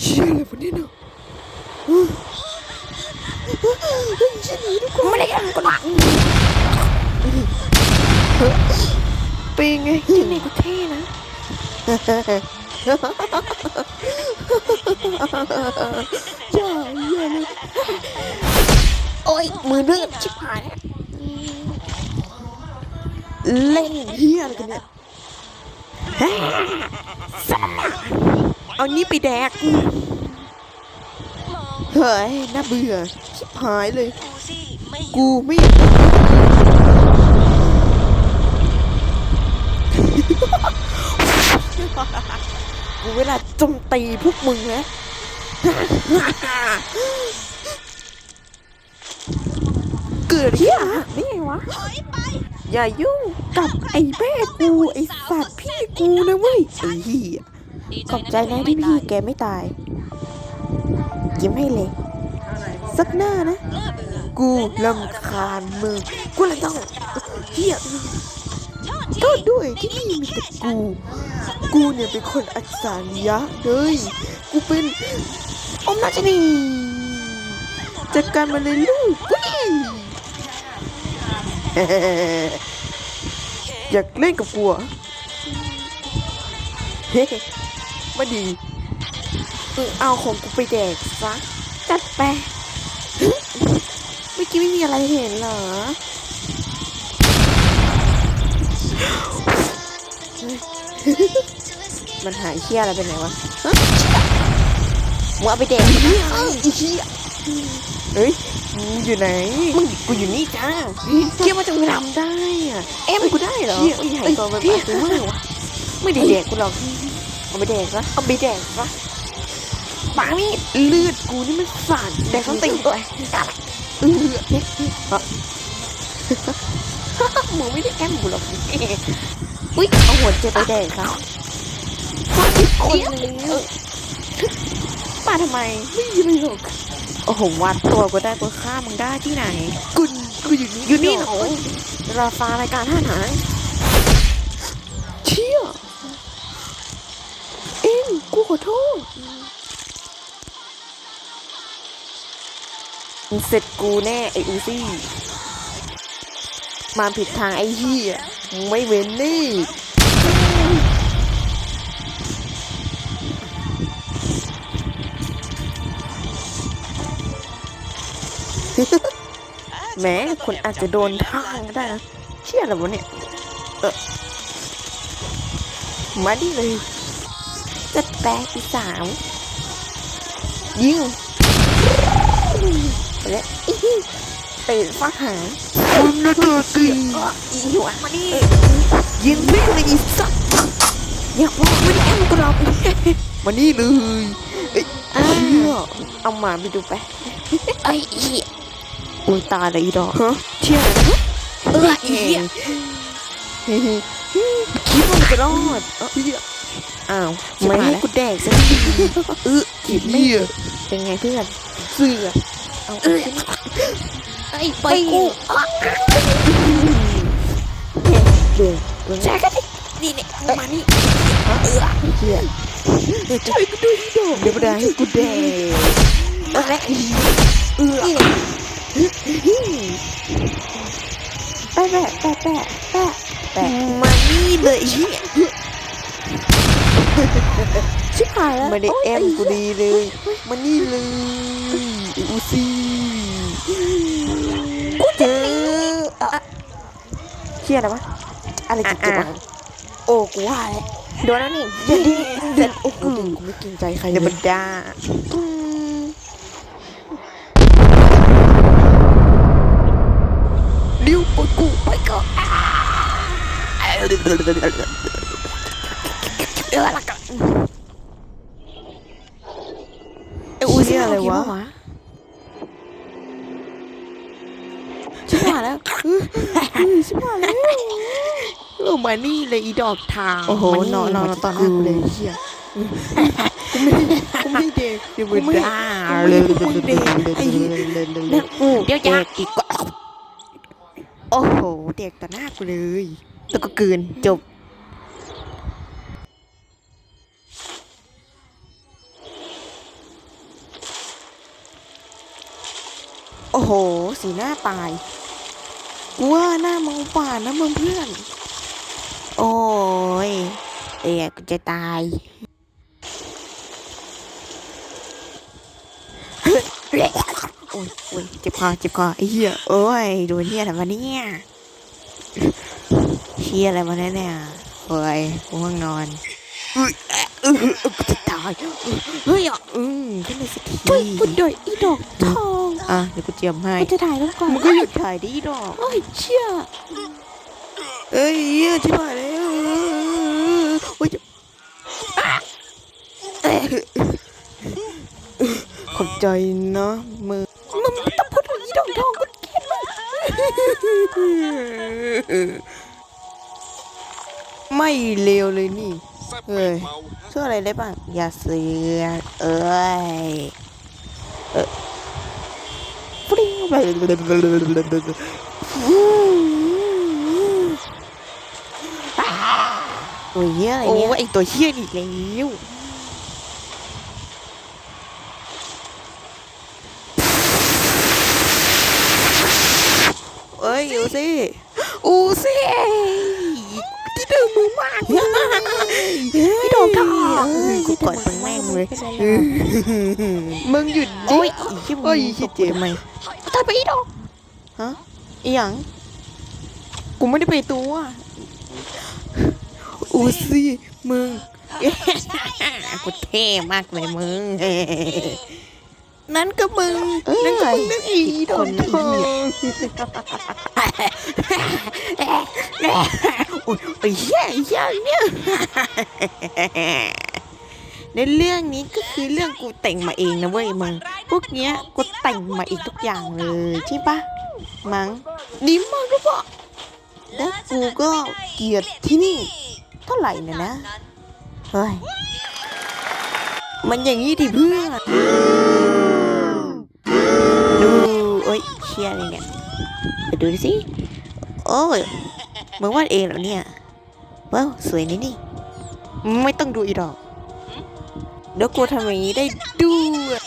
เชี่ยอะไรวะเนี่ยเนาะเฮ้ยเฮ้ยฉันหนีทุก เอานี่ไปแดก เฮ้ย น่าเบื่อ ชิบหายเลย กูไม่กูไม่กูเวลาจมตีพวกมึงนะเกิดเฮียนี่ไงวะอยไปอย่ายุ่งกับไอ้แม่กู ไอ้สัตว์พี่กูนะเว้ยไอ้เหี้ย ขอบใจนะที่พี่แกไม่ตาย ยิ้มให้เลย สักหน้านะน่าเบื่อกูลำคาญมึงกูเลยต้องเฮียโทษทีก็ด้วยที่นี่มีแต่กู กูเนี่ยเป็นคนอัจฉริยะเลยกูเป็นอมราชนีจัดการมาเลยลูกวิ่งอยากเล่นกับกูเห รอเฮ้มาดีมึงเอาของกูไปแดกซะจัดไปเมื่อกี้ไม่มีอะไรเห็นเหรอมันหายเชี่ยอะไรไปไหนวะฮะมึงเอาไปแดกเชี่ยไอ้เชี่ยเฮ้ยมึงอยู่ไหน มึงกูอยู่นี่จ้าเชี่ยมันจะทำได้อะเอ็มกูได้เหรอเชี่ยไอ้หายตัวแบบนี้มากวะไม่ได้แดกกูหรอก เอาไปแดกซะเอาไปแดกซะปานี่เลือดกูนี่มันสาดแดกส้นตีนไปกัดเออฮะมึงไม่ได้แอมกูหรอกอุ้ยเอาหัวเจ็บไปแดกซะฟาดอีกคนนึงมาทำไมไม่มีประโยชน์โอ้โหวัดตัวกูได้กูฆ่ามึงได้ที่ไหนกูกูอยู่นี่อยู่นี่เหรอราฟารายการท่าหารเชี่ยเอ็ง กูขอโทษมึงเสร็จกูแน่ไอ้อูซี่ มาผิดทางไอ้เหี้ยไม่เว้นนี่แม้คุณอาจจะโดนทางก็ได้นะเชี่ยอะไรวะเนี่ย เออมาดิเลย จัดแปลอีสามยิงไปแล้วอีเตะฟ้าหางคุณน่าจะกีอีหัวมาดิยิงไม่เลยอีสัตว์อยากว่าไม่ได้แอมกรอบมานี่เลยเอ้ยเชี่ยเอาหมาไปดูไปไอ้เหี้ยมึงตายเลยอีดอกฮะเชี่ยอะไรนะเออไอ้เหี้ยเฮ้ยคิดว่ามันจะรอดเอ้าเหี้ย อ้าวไม่ให้กูแดกสักทีเออขีดไม่เป็นไงเพื่อนเสือเอาเออไอ้ไปกูอะเดือดแช่กันดินี่เนี่ยมานี่เชี่ยช่วยกูด้วยอีดอกเดี๋ยวมาได้ให้กูแดกเออและเออนี่เนี่ยแปะแปะแปะแปะแปะแปะมานี่เลยเหี้ย ชิบหายแล้วไม่ได้แอมกูดีเลยมานี่เลยอูซี่กูเจอเชี่ยอะไรวะอะไรเจ็บๆวะโอ้กูว่าแล้วโดนแล้วนี่อย่าดิ้นเด็ดโอ้กูกูไม่เกรงใจใครเลยมันด่าดิ้วปกูไปก่อนเออละกัน มานี่เลยอีดอกทางโอ้โหนอนนอนตอนหน้าเลยเฮียกูไม่เด็กูไม่เด็กยวมึงด่เลยงเด็กไอ้เด็กกูเดี๋ยวจ้าอีกโอ้โห เด็กต่อหน้ากูเลยแล้วก็เกินจบโอ้โห สีหน้าตาย กูว่าหน้ามึงป่านนะมึงเพื่อน โอ้ยเอ้ยกูจะตายโอ้ยโอ้ยเจ็บคอเจ็บคอไอ้เหี้ยโอ้ยโดนเหี้ยทำมาเนี่ยเชี่ยอะไรมาเนี่ยเนี่ยเฮ้ยกูง่วงนอนเฮ้ยเอ้ยเอ้ยกูจะตายเฮ้ยอะอืมขึ้นมาสักทีเฮ้ยกูโดยอีดอกทองอะเดี๋ยวกูเจียมให้มันจะถ่ายรูปก่อนมึงก็หยุดถ่ายดิดอกโอ้ยเชี่ยเอ้ยเหี้ยชิบหายแล้วโอ้ยอะเอ้ยขอบ ใจนะมึงมึงไม่ต้องพูดถึงอีดอกทองกูเกลียดมึงไม่เลวเลยนี่เฮ้ยช่วยอะไรได้บ้างอย่าเสือกเอ้ยเออฟริ้งไปตัวเหี้ยอะไรเนี่ยโอ้ไอตัวเหี้ยอีกแล้วเอ้ยอู ซี่อูซี่ที่เดิมมือมากเลยอีดอกทองกูกดมึงแม่งเลยมึงหยุดดิโอ้ยอีชิบโอ้ยอีชิบเจ็บไหมถ่ายไปอีดอกฮะอีหยังกูไม่ได้ไปตัวอูซี่มึงกูเท่มากเลยมึงนั่นก็มึง นั่นก็มึงนั่นอีดอกทอง โอ้ยเหี้ยเหี้ยเนี่ยในเรื่องนี้ก็คือเรื่องกูแต่งมาเองนะเว้ยมึงพวกเนี้ยกูแต่งมาเองทุกอย่างเลยใช่ปะมั้งดีมากรู้ปะแล้วกูก็เกลียดที่นี่ เท่าไหร่นะนะ เฮ้ย มันอย่างนี้ดิเพื่อนดูโอ้ยเชียอะไรเนี่ย ไปดูดิสิ โอ้ยมึงวาดเองเหรอเนี่ย ว้าว สวยนี่นี่ ไม่ต้องดูอีดอก เดี๋ยวกูทำอย่างนี้ได้ด้วย